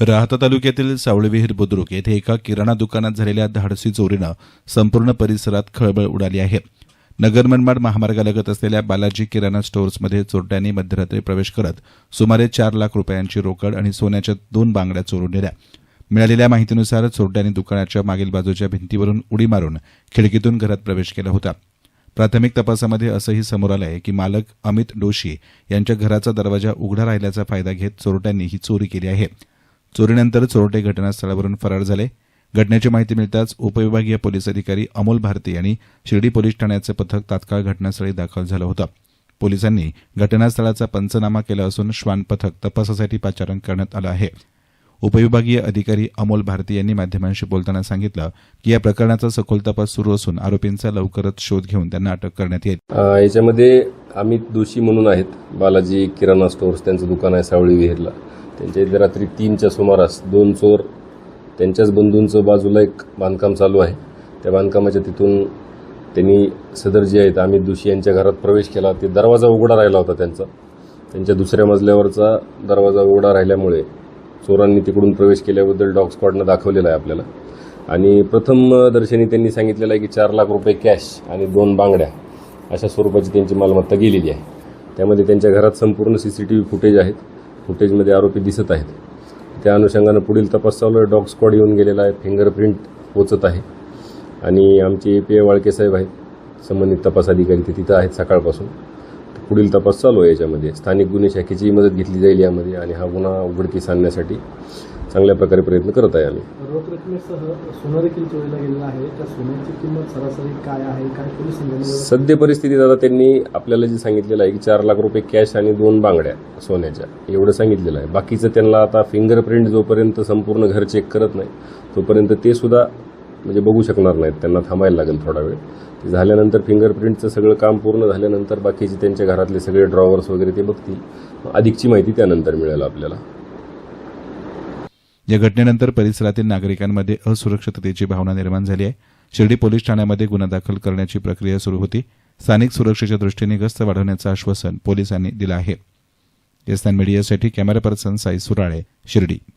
राहता तालुक्यातील सावळविहीर बुद्रुक येथे एका किराणा दुकानात झालेल्या धाडसी चोरीनं संपूर्ण परिसरात खळबळ उडाली आहे. नगर मनमाड महामार्गालगत असलेल्या बालाजी किराणा स्टोअर्समध्ये चोरट्यांनी मध्यरात्री प्रवेश करत सुमारे चार लाख रुपयांची रोकड आणि सोन्याच्या दोन बांगड्या चोरून नेल्या. मिळालेल्या माहितीनुसार चोरट्यांनी दुकानाच्या मागील बाजूच्या भिंतीवरून उडी मारून खिडकीतून घरात प्रवेश केला होता. प्राथमिक तपासामध्ये असंही समोर आलं आहे की मालक अमित डोशी यांच्या घराचा दरवाजा उघडा राहिल्याचा फायदा घेत चोरट्यांनी ही चोरी केली आहे. चोरीनंतर चोरटे घटनास्थळावरून फरार झाले. घटनेची माहिती मिळताच उपविभागीय पोलीस अधिकारी अमोल भारती यांनी शिर्डी पोलीस ठाण्याचे पथक तात्काळ घटनास्थळी दाखल झालं होतं. पोलिसांनी घटनास्थळाचा पंचनामा केला असून श्वान पथक तपासासाठी पाचारण करण्यात आलं आहे. उपविभागीय अधिकारी अमोल भारती यांनी माध्यमांशी बोलताना सांगितलं की या प्रकरणाचा सखोल तपास सुरू असून आरोपींचा लवकरच शोध घेऊन त्यांना अटक करण्यात येईल. याच्यामध्ये आम्ही दोषी म्हणून आहेत. बालाजी किराणा स्टोअर्स त्यांचं दुकान आहे सावळी विहीरला. त्यांच्या इथे रात्री तीनच्या सुमारास दोन चोर त्यांच्याच बंधूंचं बाजूला एक बांधकाम चालू आहे. त्या बांधकामाच्या तिथून त्यांनी सदर जे आहेत आम्ही दोषी यांच्या घरात प्रवेश केला. ते दरवाजा उघडा राहिला होता त्यांचा. त्यांच्या दुसऱ्या मजल्यावरचा दरवाजा उघडा राहिल्यामुळे चोरांनी तिकडून प्रवेश केल्याबद्दल डॉग स्क्वॉडनं दाखवलेलं आहे आपल्याला. आणि प्रथम दर्शनी त्यांनी सांगितलेलं आहे की चार लाख रुपये कॅश आणि दोन बांगड्या अशा स्वरूपाची त्यांची मालमत्ता गेलेली आहे. त्यामध्ये त्यांच्या घरात संपूर्ण C C T V footage आहेत. फुटेजमध्ये आरोपी दिसत आहेत. त्या अनुषंगानं पुढील तपास चालू आहे. डॉग स्क्वॉड येऊन गेलेला आहे. फिंगरप्रिंट पोचत आहे. आणि आमचे ए पी आय वाळके साहेब आहेत. संबंधित तपास अधिकारी ते तिथं आहेत सकाळपासून. पुढील तपास चालू आहे याच्यामध्ये. स्थानिक गुन्हे शाखेची मदत घेतली जाईल यामध्ये आणि हा गुन्हा उघडकीस आणण्यासाठी चांगल्या प्रकारे प्रयत्न करत आहे आम्ही. रोख रकमेसह सोनं देखील चोरीला गेलेलं आहे. त्या सोन्याची किंमत सरासरी काय आहे? काय पोलीस सद्य परिस्थितीत आता त्यांनी आपल्याला जे सांगितलेलं आहे की चार लाख रुपये कॅश आणि दोन बांगड्या सोन्याच्या एवढं सांगितलेलं आहे. बाकीचं त्यांना आता फिंगरप्रिंट जोपर्यंत संपूर्ण घर चेक करत नाही तोपर्यंत ते सुद्धा म्हणजे बघू शकणार नाहीत. त्यांना थांबायला लागेल थोडा वेळ. ते झाल्यानंतर फिंगरप्रिंटचं सगळं काम पूर्ण झाल्यानंतर बाकीचे त्यांच्या घरातले सगळे ड्रॉवर्स वगैरे ते बघतील. अधिकची माहिती त्यानंतर मिळेल आपल्याला. या घटनेनंतर परिसरातील नागरिकांमध्ये असुरक्षिततेची भावना निर्माण झाली आहे. शिर्डी पोलीस ठाण्यामध्ये गुन्हा दाखल करण्याची प्रक्रिया सुरू होती. स्थानिक सुरक्षेच्या दृष्टीने गस्त वाढवण्याचं आश्वासन पोलिसांनी दिलं आहे. एसएन मीडियासाठी कॅमेरा पर्सन साई सुराळे शिर्डी.